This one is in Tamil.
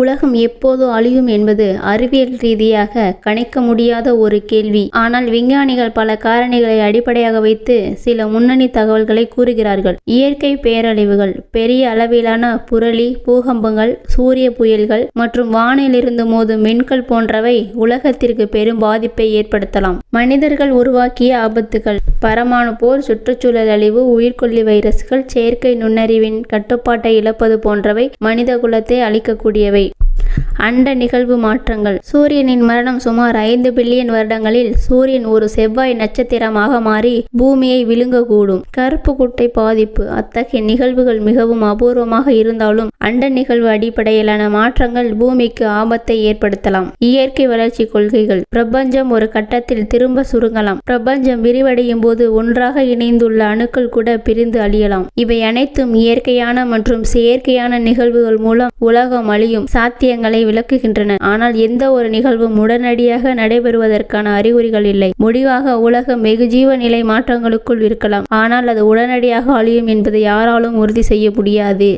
உலகம் எப்போது அழியும் என்பது அறிவியல் ரீதியாக கணிக்க முடியாத ஒரு கேள்வி. ஆனால் விஞ்ஞானிகள் பல காரணிகளை அடிப்படையாக வைத்து சில முன்னணி தகவல்களை கூறுகிறார்கள். இயற்கை பேரழிவுகள் பெரிய அளவிலான புரளி பூகம்பங்கள் சூரிய புயல்கள் மற்றும் வானிலிருந்து மோதும் மின்கள் போன்றவை உலகத்திற்கு பெரும் பாதிப்பை ஏற்படுத்தலாம். மனிதர்கள் உருவாக்கிய ஆபத்துகள் பரமாணு போர் சுற்றுச்சூழல் அழிவு உயிர்கொல்லி வைரஸ்கள் செயற்கை நுண்ணறிவின் கட்டுப்பாட்டை இழப்பது போன்றவை மனித குலத்தை அழிக்கக்கூடியவை. அண்ட நிகழ்வு மாற்றங்கள். சூரியனின் மரணம் சுமார் ஐந்து பில்லியன் வருடங்களில் சூரியன் ஒரு செவ்வாய் நட்சத்திரமாக மாறி பூமியை விழுங்கக்கூடும். கருப்பு குட்டை பாதிப்பு. அத்தகைய நிகழ்வுகள் மிகவும் அபூர்வமாக இருந்தாலும் அண்ட நிகழ்வு அடிப்படையிலான மாற்றங்கள் பூமிக்கு ஆபத்தை ஏற்படுத்தலாம். இயற்கை வளர்ச்சி கொள்கைகள். பிரபஞ்சம் ஒரு கட்டத்தில் திரும்ப சுருங்கலாம். பிரபஞ்சம் விரிவடையும் போது ஒன்றாக இணைந்துள்ள அணுக்கள் கூட பிரிந்து அழியலாம். இவை அனைத்தும் இயற்கையான மற்றும் செயற்கையான நிகழ்வுகள் மூலம் உலகம் அழியும் சாத்தியங்களை விளக்குகின்றன. ஆனால் எந்த ஒரு நிகழ்வும் உடனடியாக நடைபெறுவதற்கான அறிகுறிகள் இல்லை. முடிவாக உலகம் வெகுஜீவ நிலை மாற்றங்களுக்குள் இருக்கலாம். ஆனால் அது உடனடியாக அழியும் என்பதை யாராலும் உறுதி செய்ய முடியாது.